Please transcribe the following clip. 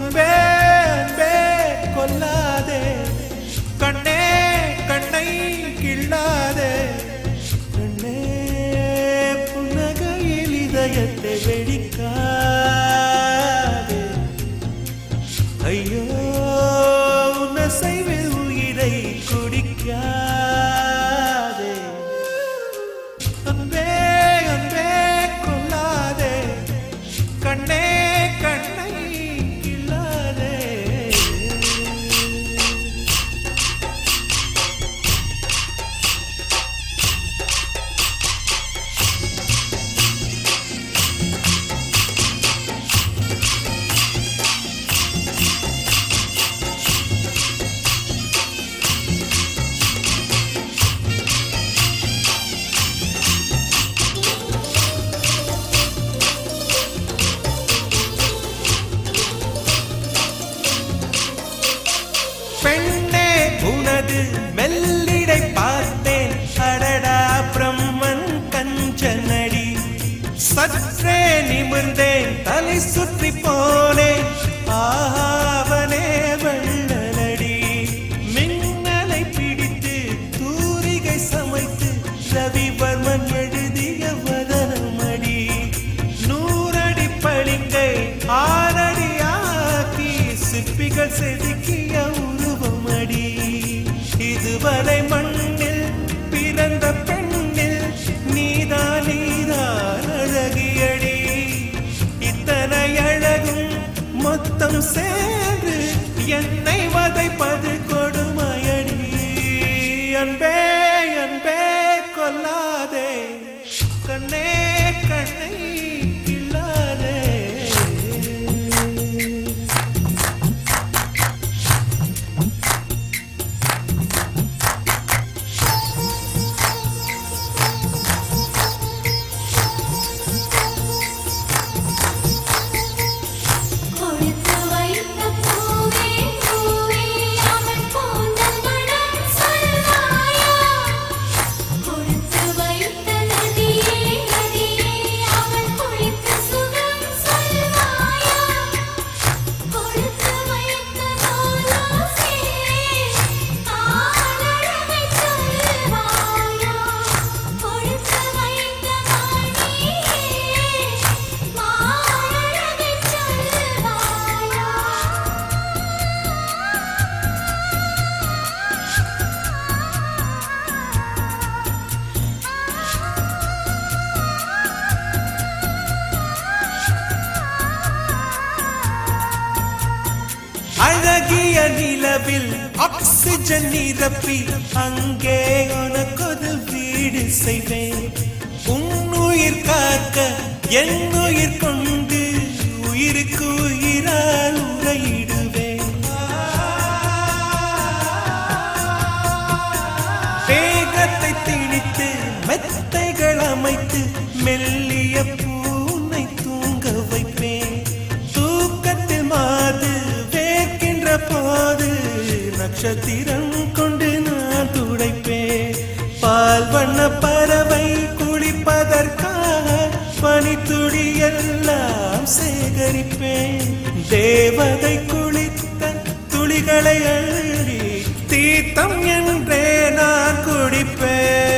அன்பே அன்பே கொல்லாதே. கண்ணே கண்ணை கிள்ளாதே. கண்ணே புன்னகையில் இதயத்தை வெடிக்கா மெல்லிடை பார்த்தேன். அடடா பிரம்மன் கஞ்சனடி. சற்றே நிமிர்ந்தேன். தலை சுற்றி என்னை ஆக்சிஜன் நிரப்பி அங்கே உனக்கொரு வீடு செய்வேன். உன்னுயிர் காக்க என் உயிர் கொண்டு உயிருக்கு உயிரால் உரையிடுவேன் வேகத்தை திணித்து மெத்தைகள் அமைத்து மெல்லிய பூனை தூங்க வைப்பேன். தூக்கத்தில் மாது வேர்க்கின்ற போது நட்சத்திரம் கொண்டு நான் துடைப்பேன். பால் வண்ண பறவை குளிப்பதற்காக பனித்துளி எல்லாம் சேகரிப்பேன். தேவதை குளித்த துளிகளை அள்ளி தீர்த்தம் என்றே நான் குடிப்பேன்.